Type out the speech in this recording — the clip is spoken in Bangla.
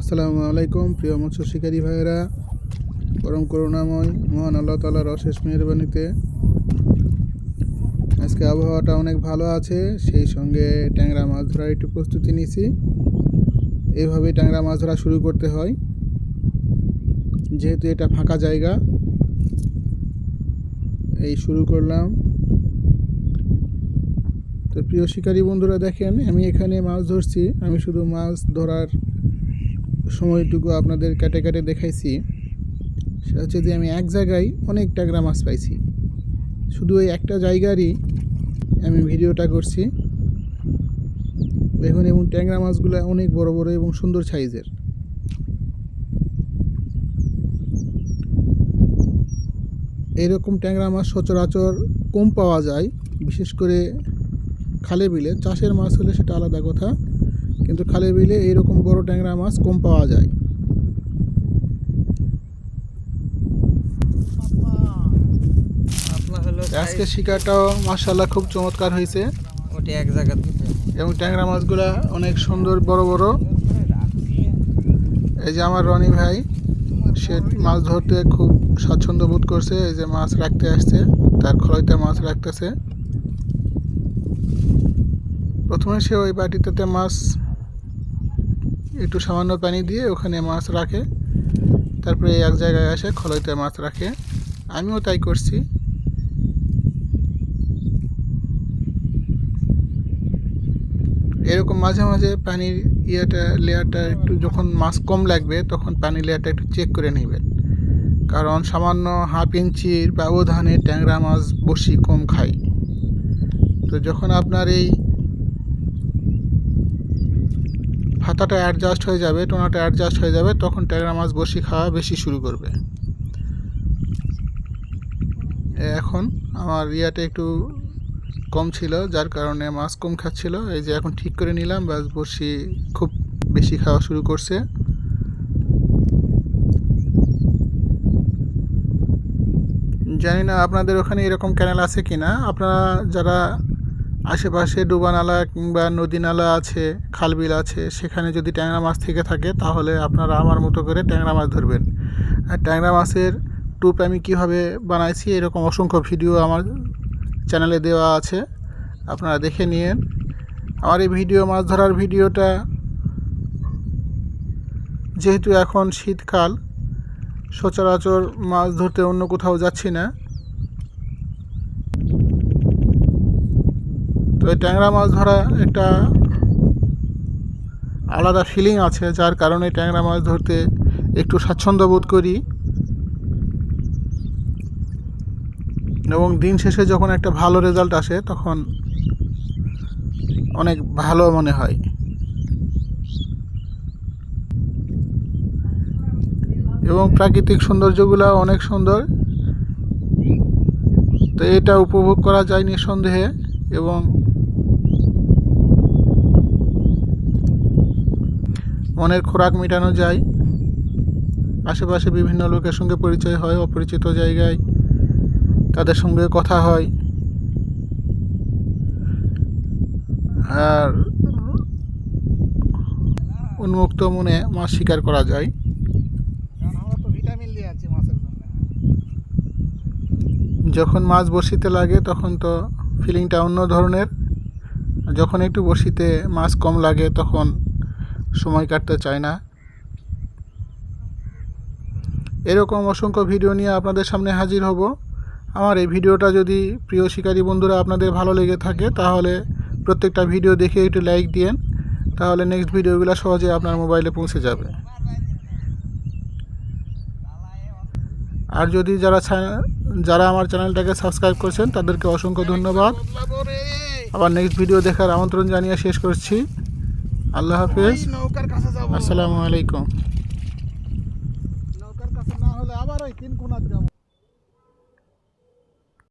আসসালামু আলাইকুম, প্রিয় মৎস্য শিকারী ভাইয়েরা। পরম করুণাময়, মহান আল্লাহ তালার অশেষ মেহরবানিতে। আজকে আবহাওয়াটা অনেক ভালো আছে, সেই সঙ্গে ট্যাংরা মাছ ধরার একটু প্রস্তুতি নিছি। এইভাবেই ট্যাংরা মাছ ধরা শুরু করতে হয়। যেহেতু এটা ফাঁকা জায়গা, এই শুরু করলাম। তো প্রিয় শিকারী বন্ধুরা, দেখেন আমি এখানে মাছ ধরছি। আমি শুধু মাছ ধরার সময়টুকু আপনাদের কেটে কেটে দেখাইছি, সেটা হচ্ছে যে আমি এক জায়গায় অনেক ট্যাংরা মাছ পাইছি। শুধু ওই একটা জায়গারই আমি ভিডিওটা করছি। দেখুন, এবং ট্যাংরা মাছগুলো অনেক বড় বড় এবং সুন্দর সাইজের। এইরকম ট্যাংরা মাছ সচরাচর কম পাওয়া যায়, বিশেষ করে খালে বিলে। চাষের মাছ হলে সেটা আলাদা কথা। কিন্তু খালে বিলে এইরকম বড় ট্যাংরা মাছ কম পাওয়া যায়। আজকে শিকারটাও মার্শাল্লাহ খুব চমৎকার হয়েছে। ওটি এক জায়গা এবং ট্যাংরা মাছগুলা অনেক সুন্দর বড় বড়। এই যে আমার রনি ভাই সে মাছ ধরতে খুব স্বাচ্ছন্দ্য বোধ করছে এই যে মাছ রাখতে আসছে তার খলইতে মাছ রাখতেছে। প্রথমে সে ওই বাটিটাতে মাছ একটু সামান্য পানি দিয়ে ওখানে মাছ রাখে। তারপরে এক জায়গায় আসে, খলইতে মাছ রাখে। আমিও তাই করছি। এরকম মাঝে মাঝে পানির ইয়েটা, লেয়ারটা একটু যখন মাছ কম লাগবে, তখন পানির লেয়ারটা একটু চেক করে নেবেন। কারণ সামান্য হাফ ইঞ্চির ব্যবধানে ট্যাংরা মাছ বসি কম খায়। তো যখন আপনার এই ফাতাটা অ্যাডজাস্ট হয়ে যাবে, টোনাটা অ্যাডজাস্ট হয়ে যাবে, তখন ট্যাংরা মাছ বসি খাওয়া বেশি শুরু করবে। এখন আমার ইয়াটা একটু কম ছিল, যার কারণে মাছ কম খাচ্ছিল। এই যে এখন ঠিক করে নিলাম বাস বসি খুব বেশি খাওয়া শুরু করছে। জানি না আপনাদের ওখানে এরকম ক্যানেল আছে কি না আপনারা যারা আশেপাশে ডুবানালা কিংবা নদী নালা আছে, খালবিল আছে, সেখানে যদি ট্যাংরা মাছ থেকে থাকে, তাহলে আপনারা আমার মতো করে ট্যাংরা মাছ ধরবেন। আর ট্যাংরা মাছের টুপ আমি কীভাবে বানাইছি, এরকম অসংখ্য ভিডিও আমার চ্যানেলে দেওয়া আছে। আপনারা দেখে নিন আমার এই ভিডিও, মাছ ধরার ভিডিওটা যেহেতু এখন শীতকাল, সচরাচর মাছ ধরতে অন্য কোথাও যাচ্ছি না। তো এই ট্যাংরা মাছ ধরা একটা আলাদা ফিলিং আছে, যার কারণে ট্যাংরা মাছ ধরতে একটু স্বাচ্ছন্দ্য বোধ করি। এবং দিন শেষে যখন একটা ভালো রেজাল্ট আসে, তখন অনেক ভালো মনে হয়। এবং প্রাকৃতিক সৌন্দর্যগুলো অনেক সুন্দর। তো এটা উপভোগ করা যায় নিঃসন্দেহে। এবং মনের খোরাক মেটানো যায়। আশেপাশে বিভিন্ন লোকের সঙ্গে পরিচয় হয় অপরিচিত জায়গায় তাদের সঙ্গে কথা হয়। আর উন্মুক্ত মনে মাছ শিকার করা যায়। তো ভিটামিন দিয়ে আছি মাছের যখন মাছ বড়শিতে লাগে তখন তো ফিলিংটা অন্য ধরনের। যখন একটু বড়শিতে মাছ কম লাগে তখন সময় কাটতে চায় না। এরকম অসংখ্য ভিডিও নিয়ে আপনাদের সামনে হাজির হব। আমার এই ভিডিওটা যদি প্রিয় শিকারী বন্ধুরা আপনাদের ভালো লেগে থাকে, তাহলে প্রত্যেকটা ভিডিও দেখে একটু লাইক দিয়েন। তাহলে নেক্সট ভিডিওগুলো সহজে আপনার মোবাইলে পৌঁছে যাবে। আর যদি যারা যারা আমার চ্যানেলটাকে সাবস্ক্রাইব করেছেন, তাদেরকে অসংখ্য ধন্যবাদ। আবার নেক্সট ভিডিও দেখার আমন্ত্রণ জানিয়ে শেষ করছি। আল্লাহ হাফেজ। আসসালামু আলাইকুম। নৌকার কাছে না হলে আবার ওই তিন কোনার যাব।